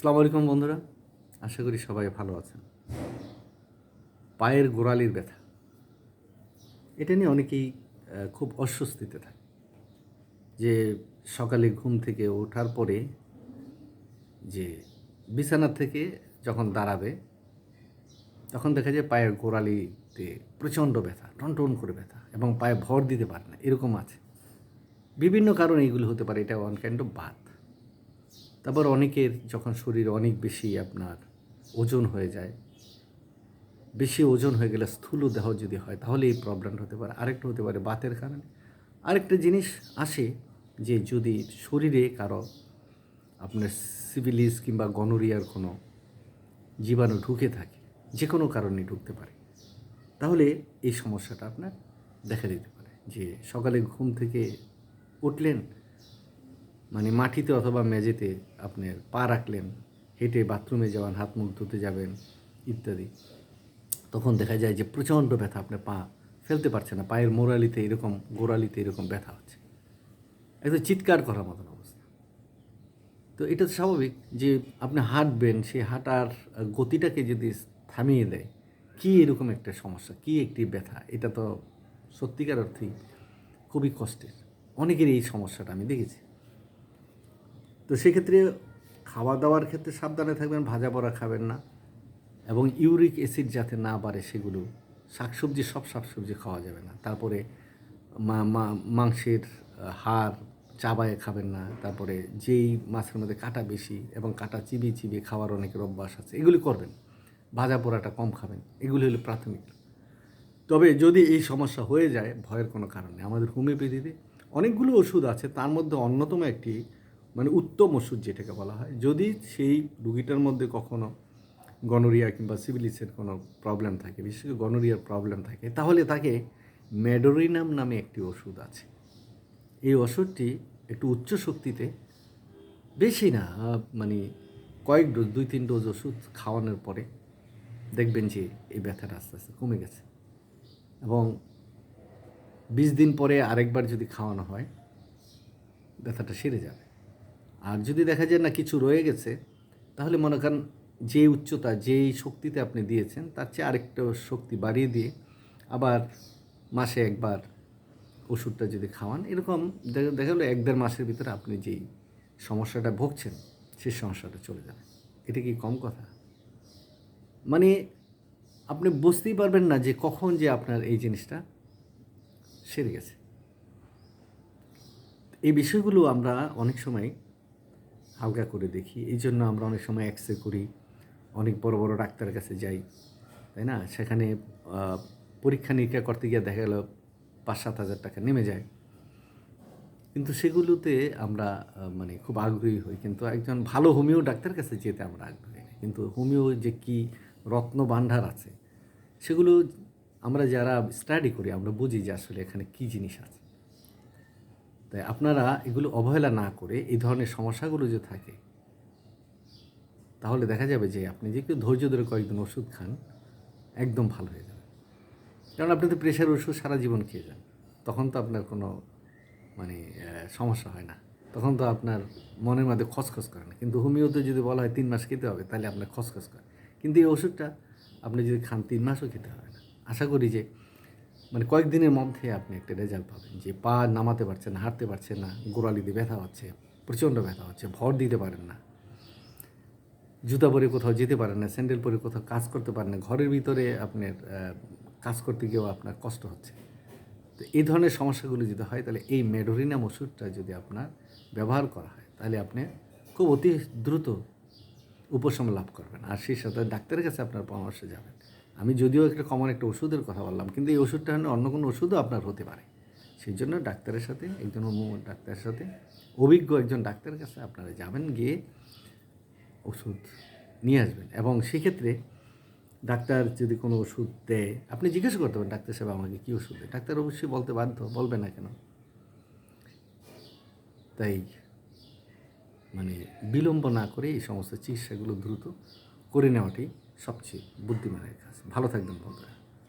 আসসালামু আলাইকুম বন্ধুরা। আশা করি সবাই ভালো আছেন। পায়ের গোড়ালির ব্যথা। এটা নিয়ে অনেকেই খুব অস্বস্তিতে থাকে। যে সকালে ঘুম থেকে ওঠার পরে যে বিছানা থেকে যখন দাঁড়াবে, তখন দেখা যায় পায়ের গোড়ালিতে প্রচণ্ড ব্যথা, টনটন করে ব্যথা এবং পায়ে ভর দিতে পারে না, এরকম আছে। বিভিন্ন কারণে এগুলো হতে পারে, এটা ওয়ান কাইন্ড অফ বাত। তারপর অনেকের যখন শরীর অনেক বেশি আপনার ওজন হয়ে যায়, বেশি ওজন হয়ে গেলে স্থূল দেহ যদি হয়, তাহলে এই প্রবলেমটা হতে পারে। আরেকটা হতে পারে বাতের কারণে। আরেকটা জিনিস আসে যে যদি শরীরে কারও আপনার সিভিলিস কিংবা গনোরিয়ার কোনো জীবাণু ঢুকে থাকে, যে কোনো কারণে ঢুকতে পারে, তাহলে এই সমস্যাটা আপনার দেখা দিতে পারে। যে সকালে ঘুম থেকে উঠলেন মানে মাটিতে অথবা মেঝেতে আপনার পা রাখলেন, হেঁটে বাথরুমে যাবেন হাত মুখ ধুতে যাবেন ইত্যাদি, তখন দেখা যায় যে প্রচণ্ড ব্যথা, আপনার পা ফেলতে পারছে না, পায়ের মোড়ালিতে এরকম, গোড়ালিতে এরকম ব্যথা হচ্ছে। একদম চিৎকার করার মতন অবস্থা। তো এটা তো স্বাভাবিক যে আপনি হাঁটবেন সেই হাঁটার গতিটাকে যদি থামিয়ে দেয়, কী এরকম একটা সমস্যা, কী একটি ব্যথা? এটা তো সত্যিকার অর্থেই খুবই কষ্টের। অনেকের এই সমস্যাটা আমি দেখেছি। তো সেক্ষেত্রে খাওয়া দাওয়ার ক্ষেত্রে সাবধানে থাকবেন ভাজা পড়া খাবেন না এবং ইউরিক অ্যাসিড যাতে না বাড়ে সেগুলো, শাকসবজি, সব শাকসবজি খাওয়া যাবে না। তারপরে মাংসের হাড় চাবায়ে খাবেন না। তারপরে যেই মাছের মধ্যে কাটা বেশি এবং কাটা চিবিয়ে চিবিয়ে খাওয়ার অনেকের অভ্যাস আছে, এগুলি করবেন। ভাজা পোড়াটা কম খাবেন, এগুলি হলো প্রাথমিক। তবে যদি এই সমস্যা হয়ে যায়, ভয়ের কোনো কারণ আমাদের হোমিওপ্যাথিতে অনেকগুলো ওষুধ আছে, তার মধ্যে অন্যতম একটি মানে উত্তম ওষুধ যেটাকে বলা হয়। যদি সেই রুগীটার মধ্যে কখনো গনোরিয়া কিংবা সিভিলিসের কোনো প্রবলেম থাকে, বিশেষ করে গনোরিয়ার প্রবলেম থাকে, তাহলে তাকে ম্যাডোরিনাম নামে একটি ওষুধ আছে। এই ওষুধটি একটু উচ্চ শক্তিতে বেশি না মানে কয়েক ডোজ, দুই, তিন ডোজ ওষুধ খাওয়ানোর পরে দেখবেন যে এই ব্যথাটা আস্তে আস্তে কমে গেছে। এবং বিশ দিন পরে আরেকবার যদি খাওয়ানো হয়, ব্যথাটা সেরে যাবে। আর যদি দেখা যায় না কিছু রয়ে গেছে, তাহলে মনে করেন যে উচ্চতা, যেই শক্তিতে আপনি দিয়েছেন, তার চেয়ে আরেকটা শক্তি বাড়িয়ে দিয়ে আবার মাসে একবার ওষুধটা যদি খাওয়ান, এরকম দেখা গেলো এক দেড় মাসের ভিতরে আপনি যেই সমস্যাটা ভুগছেন, সেই সমস্যাটা চলে যাবে। এটা কি কম কথা? মানে আপনি বুঝতেই পারবেন না যে কখন যে আপনার এই জিনিসটা সেরে গেছে। এই বিষয়গুলো আমরা অনেক সময় হালকা করে দেখি। এই জন্য আমরা অনেক সময় এক্স রে করি, অনেক বড় বড় ডাক্তারের কাছে যাই, তাই না? সেখানে পরীক্ষা নিরীক্ষা করতে গিয়ে দেখা গেল পাঁচ সাত হাজার টাকা নেমে যায়। কিন্তু সেগুলোতে আমরা মানে খুব আগ্রহী হই। কিন্তু একজন ভালো হোমিও ডাক্তারের কাছে যেতে আমরা আগ্রহী না কিন্তু হোমিও যে কি রত্ন ভাণ্ডার আছে, সেগুলো আমরা যারা স্টাডি করি, আমরা বুঝি যে আসলে এখানে কী জিনিস আছে। তাই আপনারা এগুলো অবহেলা না করে এই ধরনের সমস্যাগুলো যে থাকে, তাহলে দেখা যাবে যে আপনি যে একটু ধৈর্য ধরে কয়েকদিন ওষুধ খান, একদম ভালো হয়ে যাবে। কারণ আপনি তো প্রেশার ওষুধ সারা জীবন খেয়ে যান, তখন তো আপনার কোনো মানে সমস্যা হয় না। তখন তো আপনার মনের মধ্যে খসখস করে না। কিন্তু হোমিওতে যদি বলা হয় তিন মাস খেতে হবে, তাহলে আপনার খসখস করে। কিন্তু এই ওষুধটা আপনি যদি খান, তিন মাসও খেতে হবে না। আশা করি যে মানে কয়েকদিনের মধ্যে আপনি একটা রেজাল্ট পাবেন যে পা নামাতে পারছেন হাঁটতে পারছেন না গোড়ালিতে ব্যথা হচ্ছে, প্রচণ্ড ব্যথা হচ্ছে, ভর দিতে পারেন না। জুতা পরে কোথাও যেতে পারেন না, স্যান্ডেল পরে কোথাও কাজ করতে পারেন না, ঘরের ভিতরে আপনার কাজ করতে গিয়েও আপনার কষ্ট হচ্ছে। তো এই ধরনের সমস্যাগুলো যদি হয়, তাহলে এই মেডোরিনাম ওষুধটা যদি আপনার ব্যবহার করা হয়, তাহলে আপনি খুব অতি দ্রুত উপশম লাভ করবেন। আর সেই সাথে ডাক্তারের কাছে আপনার পরামর্শ যাবেন। আমি যদিও একটা কমন একটা ওষুধের কথা বললাম, কিন্তু এই ওষুধটা অন্য কোনো ওষুধও আপনার হতে পারে। সেই জন্য ডাক্তারের সাথে, একজন ডাক্তারের সাথে, অভিজ্ঞ একজন ডাক্তারের কাছে আপনারা যাবেন, গিয়ে ওষুধ নিয়ে আসবেন। এবং সেক্ষেত্রে ডাক্তার যদি কোনো ওষুধ দেয়, আপনি জিজ্ঞেস করতে পারেন, ডাক্তার সাহেব, আমাকে কী ওষুধ দেয়? ডাক্তার অবশ্যই বলতে বাধ্য, বলবে না কেন? তাই মানে বিলম্ব না করে এই সমস্ত চিকিৎসাগুলো দ্রুত করে নেওয়াটাই সবচেয়ে বুদ্ধিমানের কাজ। ভালো থাকবেন বন্ধুরা।